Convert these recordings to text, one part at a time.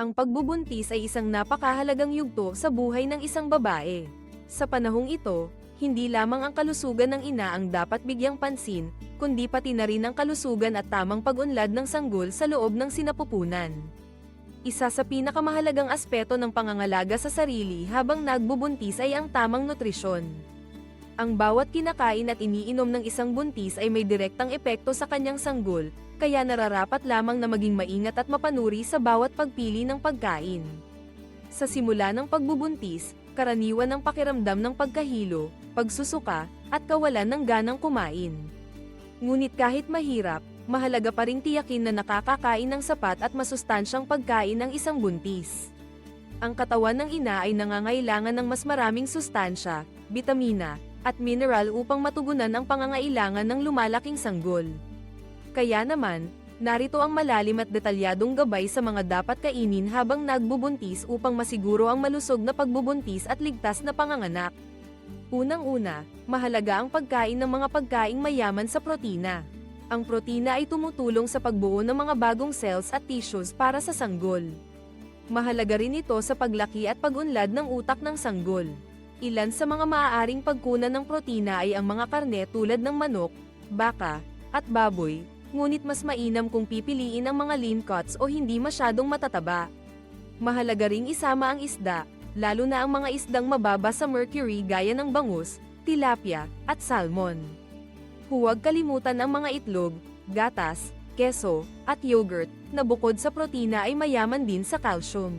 Ang pagbubuntis ay isang napakahalagang yugto sa buhay ng isang babae. Sa panahong ito, hindi lamang ang kalusugan ng ina ang dapat bigyang pansin, kundi pati na rin ang kalusugan at tamang pag-unlad ng sanggol sa loob ng sinapupunan. Isa sa pinakamahalagang aspeto ng pangangalaga sa sarili habang nagbubuntis ay ang tamang nutrisyon. Ang bawat kinakain at iniinom ng isang buntis ay may direktang epekto sa kanyang sanggol, kaya nararapat lamang na maging maingat at mapanuri sa bawat pagpili ng pagkain. Sa simula ng pagbubuntis, karaniwan ang pakiramdam ng pagkahilo, pagsusuka, at kawalan ng ganang kumain. Ngunit kahit mahirap, mahalaga pa ring tiyakin na nakakakain ng sapat at masustansyang pagkain ng isang buntis. Ang katawan ng ina ay nangangailangan ng mas maraming sustansya, bitamina, at mineral upang matugunan ang pangangailangan ng lumalaking sanggol. Kaya naman, narito ang malalim at detalyadong gabay sa mga dapat kainin habang nagbubuntis upang masiguro ang malusog na pagbubuntis at ligtas na panganganak. Unang-una, mahalaga ang pagkain ng mga pagkaing mayaman sa protina. Ang protina ay tumutulong sa pagbuo ng mga bagong cells at tissues para sa sanggol. Mahalaga rin ito sa paglaki at pagunlad ng utak ng sanggol. Ilan sa mga maaaring pagkunan ng protina ay ang mga karne tulad ng manok, baka, at baboy, ngunit mas mainam kung pipiliin ang mga lean cuts o hindi masyadong matataba. Mahalaga ring isama ang isda, lalo na ang mga isdang mababa sa mercury gaya ng bangus, tilapia, at salmon. Huwag kalimutan ang mga itlog, gatas, keso, at yogurt, na bukod sa protina ay mayaman din sa calcium.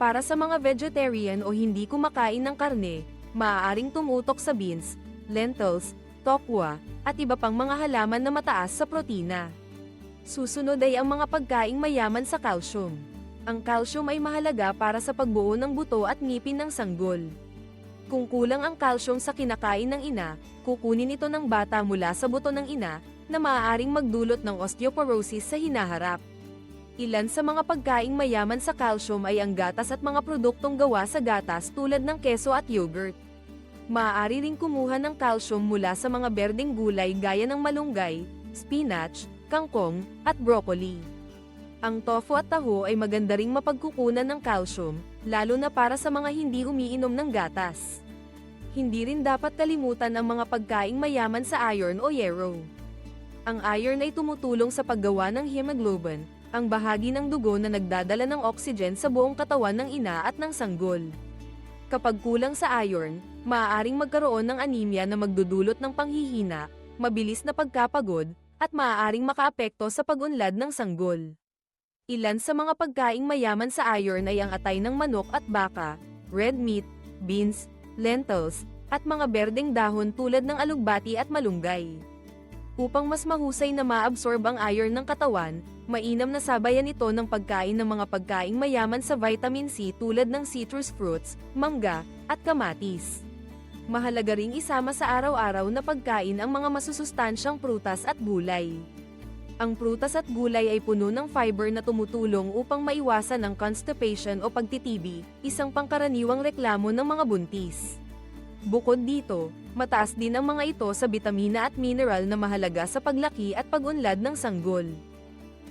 Para sa mga vegetarian o hindi kumakain ng karne, maaaring tumutok sa beans, lentils, tokwa, at iba pang mga halaman na mataas sa protina. Susunod ay ang mga pagkaing mayaman sa calcium. Ang calcium ay mahalaga para sa pagbuo ng buto at ngipin ng sanggol. Kung kulang ang calcium sa kinakain ng ina, kukunin ito ng bata mula sa buto ng ina, na maaaring magdulot ng osteoporosis sa hinaharap. Ilan sa mga pagkaing mayaman sa calcium ay ang gatas at mga produktong gawa sa gatas tulad ng keso at yogurt. Maaari ring kumuha ng calcium mula sa mga berdeng gulay gaya ng malunggay, spinach, kangkong, at broccoli. Ang tofu at taho ay maganda ring mapagkukunan ng calcium, lalo na para sa mga hindi umiinom ng gatas. Hindi rin dapat kalimutan ang mga pagkaing mayaman sa iron o yero. Ang iron ay tumutulong sa paggawa ng hemoglobin, ang bahagi ng dugo na nagdadala ng oxygen sa buong katawan ng ina at ng sanggol. Kapag kulang sa iron, maaaring magkaroon ng anemia na magdudulot ng panghihina, mabilis na pagkapagod, at maaaring makaapekto sa pagunlad ng sanggol. Ilan sa mga pagkaing mayaman sa iron ay ang atay ng manok at baka, red meat, beans, lentils, at mga berdeng dahon tulad ng alugbati at malunggay. Upang mas mahusay na maabsorb ang iron ng katawan, mainam na sabayan ito ng pagkain ng mga pagkaing mayaman sa vitamin C tulad ng citrus fruits, mangga, at kamatis. Mahalaga ring isama sa araw-araw na pagkain ang mga masusustansyang prutas at gulay. Ang prutas at gulay ay puno ng fiber na tumutulong upang maiwasan ang constipation o pagtitibi, isang pangkaraniwang reklamo ng mga buntis. Bukod dito, mataas din ang mga ito sa bitamina at mineral na mahalaga sa paglaki at pagunlad ng sanggol.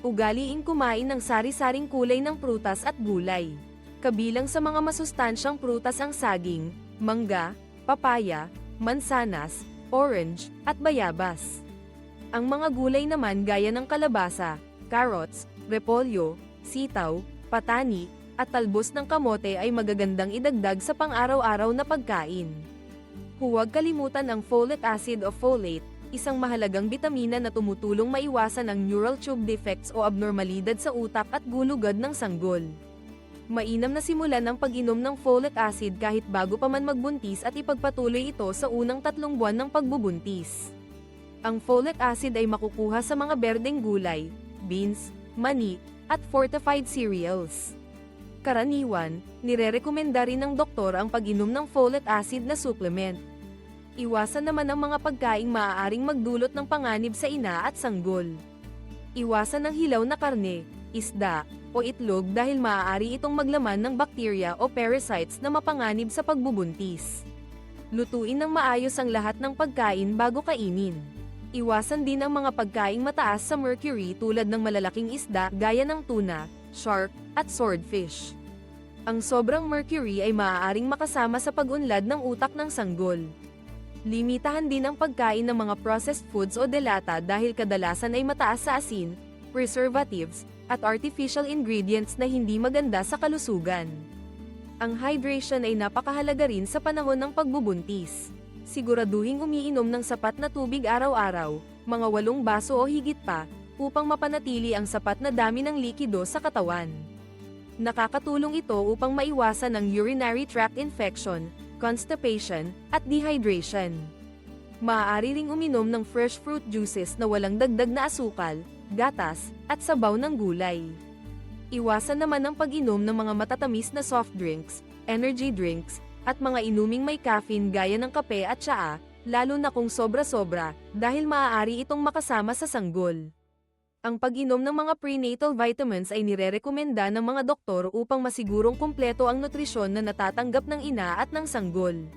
Ugaliing kumain ng sari-saring kulay ng prutas at gulay. Kabilang sa mga masustansyang prutas ang saging, mangga, papaya, mansanas, orange, at bayabas. Ang mga gulay naman gaya ng kalabasa, carrots, repolyo, sitaw, patani, at talbos ng kamote ay magagandang idagdag sa pang-araw-araw na pagkain. Huwag kalimutan ang folic acid o folate, isang mahalagang bitamina na tumutulong maiwasan ang neural tube defects o abnormalidad sa utak at gulugad ng sanggol. Mainam na simulan ang pag-inom ng folic acid kahit bago pa man magbuntis at ipagpatuloy ito sa unang tatlong buwan ng pagbubuntis. Ang folic acid ay makukuha sa mga berdeng gulay, beans, mani, at fortified cereals. Karaniwan, nirerekomenda rin ng doktor ang pag-inom ng folic acid na supplement. Iwasan naman ang mga pagkaing maaaring magdulot ng panganib sa ina at sanggol. Iwasan ang hilaw na karne, isda, o itlog dahil maaari itong maglaman ng bakterya o parasites na mapanganib sa pagbubuntis. Lutuin ng maayos ang lahat ng pagkain bago kainin. Iwasan din ang mga pagkaing mataas sa mercury tulad ng malalaking isda gaya ng tuna, shark, at swordfish. Ang sobrang mercury ay maaaring makasama sa pag-unlad ng utak ng sanggol. Limitahan din ang pagkain ng mga processed foods o delata dahil kadalasan ay mataas sa asin, preservatives, at artificial ingredients na hindi maganda sa kalusugan. Ang hydration ay napakahalaga rin sa panahon ng pagbubuntis. Siguraduhing umiinom ng sapat na tubig araw-araw, mga walong baso o higit pa, upang mapanatili ang sapat na dami ng likido sa katawan. Nakakatulong ito upang maiwasan ang urinary tract infection, constipation, at dehydration. Maaari ring uminom ng fresh fruit juices na walang dagdag na asukal, gatas, at sabaw ng gulay. Iwasan naman ang pag-inom ng mga matatamis na soft drinks, energy drinks, at mga inuming may caffeine gaya ng kape at tsaa, lalo na kung sobra-sobra, dahil maaari itong makasama sa sanggol. Ang pag-inom ng mga prenatal vitamins ay nirerekomenda ng mga doktor upang masigurong kumpleto ang nutrisyon na natatanggap ng ina at ng sanggol.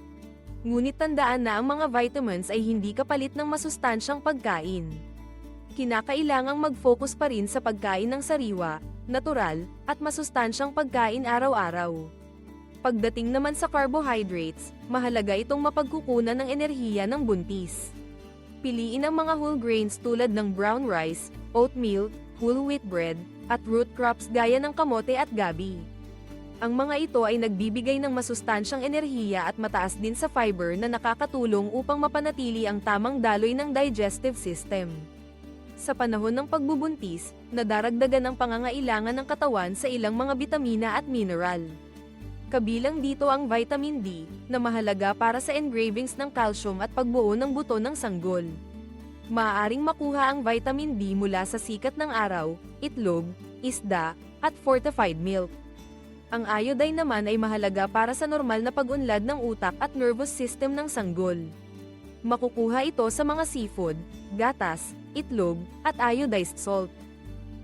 Ngunit tandaan na ang mga vitamins ay hindi kapalit ng masustansyang pagkain. Kinakailangang mag-focus pa rin sa pagkain ng sariwa, natural, at masustansyang pagkain araw-araw. Pagdating naman sa carbohydrates, mahalaga itong mapagkukunan ng enerhiya ng buntis. Piliin ang mga whole grains tulad ng brown rice, oatmeal, whole wheat bread, at root crops gaya ng kamote at gabi. Ang mga ito ay nagbibigay ng masustansyang enerhiya at mataas din sa fiber na nakakatulong upang mapanatili ang tamang daloy ng digestive system. Sa panahon ng pagbubuntis, nadaragdagan ang pangangailangan ng katawan sa ilang mga bitamina at mineral. Kabilang dito ang vitamin D, na mahalaga para sa engravings ng calcium at pagbuo ng buto ng sanggol. Maaaring makuha ang vitamin D mula sa sikat ng araw, itlog, isda, at fortified milk. Ang iodine naman ay mahalaga para sa normal na pag-unlad ng utak at nervous system ng sanggol. Makukuha ito sa mga seafood, gatas, itlog, at iodized salt.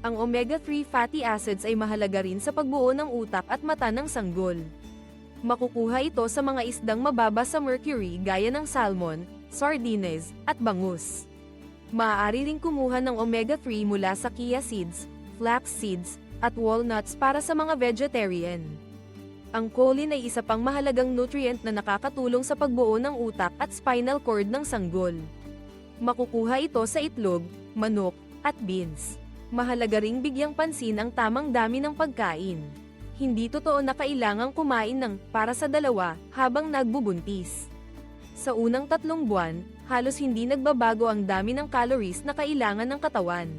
Ang omega-3 fatty acids ay mahalaga rin sa pagbuo ng utak at mata ng sanggol. Makukuha ito sa mga isdang mababa sa mercury gaya ng salmon, sardines, at bangus. Maaari ring kumuha ng omega-3 mula sa chia seeds, flax seeds, at walnuts para sa mga vegetarian. Ang choline ay isa pang mahalagang nutrient na nakakatulong sa pagbuo ng utak at spinal cord ng sanggol. Makukuha ito sa itlog, manok, at beans. Mahalaga ring bigyang pansin ang tamang dami ng pagkain. Hindi totoo na kailangang kumain ng para sa dalawa habang nagbubuntis. Sa unang tatlong buwan, halos hindi nagbabago ang dami ng calories na kailangan ng katawan.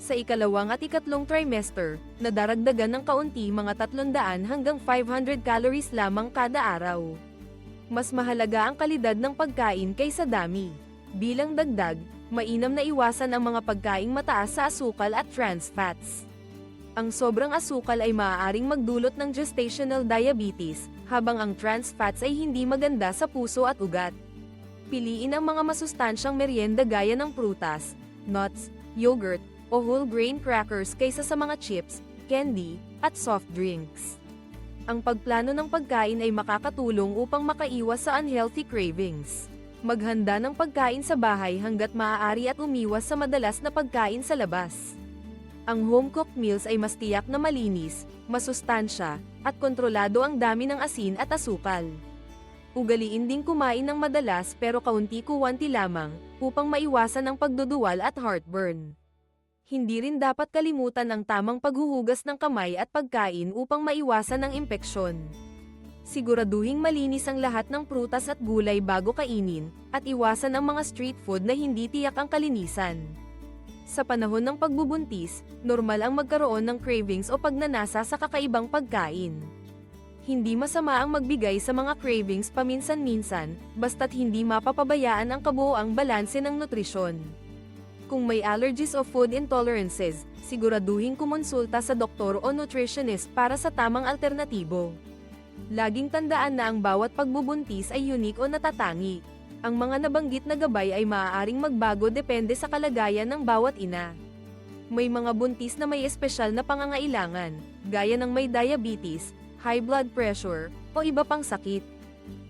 Sa ikalawang at ikatlong trimester, nadaragdagan ng kaunti mga 300 hanggang 500 calories lamang kada araw. Mas mahalaga ang kalidad ng pagkain kaysa dami. Bilang dagdag, mainam na iwasan ang mga pagkaing mataas sa asukal at trans fats. Ang sobrang asukal ay maaaring magdulot ng gestational diabetes, habang ang trans fats ay hindi maganda sa puso at ugat. Piliin ang mga masustansyang merienda gaya ng prutas, nuts, yogurt, o whole grain crackers kaysa sa mga chips, candy, at soft drinks. Ang pagplano ng pagkain ay makakatulong upang makaiwas sa unhealthy cravings. Maghanda ng pagkain sa bahay hanggat maaari at umiwas sa madalas na pagkain sa labas. Ang home-cooked meals ay mas tiyak na malinis, masustansya, at kontrolado ang dami ng asin at asukal. Ugaliin ding kumain ng madalas pero kaunti-kuwanti lamang, upang maiwasan ang pagduduwal at heartburn. Hindi rin dapat kalimutan ang tamang paghuhugas ng kamay at pagkain upang maiwasan ang impeksyon. Siguraduhing malinis ang lahat ng prutas at gulay bago kainin, at iwasan ang mga street food na hindi tiyak ang kalinisan. Sa panahon ng pagbubuntis, normal ang magkaroon ng cravings o pagnanasa sa kakaibang pagkain. Hindi masama ang magbigay sa mga cravings paminsan-minsan, basta't hindi mapapabayaan ang kabuoang balanse ng nutrisyon. Kung may allergies o food intolerances, siguraduhin kumonsulta sa doktor o nutritionist para sa tamang alternatibo. Laging tandaan na ang bawat pagbubuntis ay unique o natatangi. Ang mga nabanggit na gabay ay maaaring magbago depende sa kalagayan ng bawat ina. May mga buntis na may espesyal na pangangailangan, gaya ng may diabetes, high blood pressure, o iba pang sakit.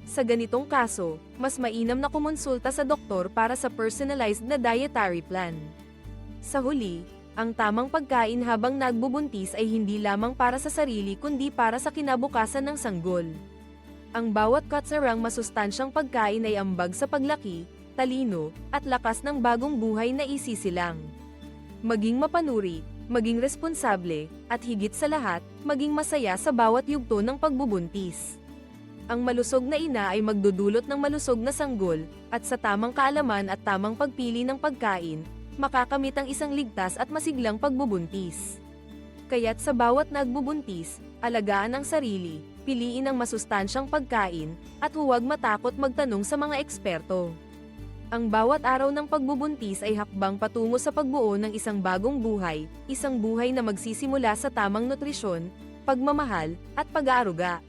Sa ganitong kaso, mas mainam na kumonsulta sa doktor para sa personalized na dietary plan. Sa huli, Ang tamang pagkain habang nagbubuntis ay hindi lamang para sa sarili kundi para sa kinabukasan ng sanggol. Ang bawat katsarang masustansyang pagkain ay ambag sa paglaki, talino, at lakas ng bagong buhay na isisilang. Maging mapanuri, maging responsable, at higit sa lahat, maging masaya sa bawat yugto ng pagbubuntis. Ang malusog na ina ay magdudulot ng malusog na sanggol, at sa tamang kaalaman at tamang pagpili ng pagkain, makakamit ang isang ligtas at masiglang pagbubuntis. Kaya't sa bawat nagbubuntis, alagaan ang sarili, piliin ang masustansyang pagkain, at huwag matakot magtanong sa mga eksperto. Ang bawat araw ng pagbubuntis ay hakbang patungo sa pagbuo ng isang bagong buhay, isang buhay na magsisimula sa tamang nutrisyon, pagmamahal, at pag-aaruga.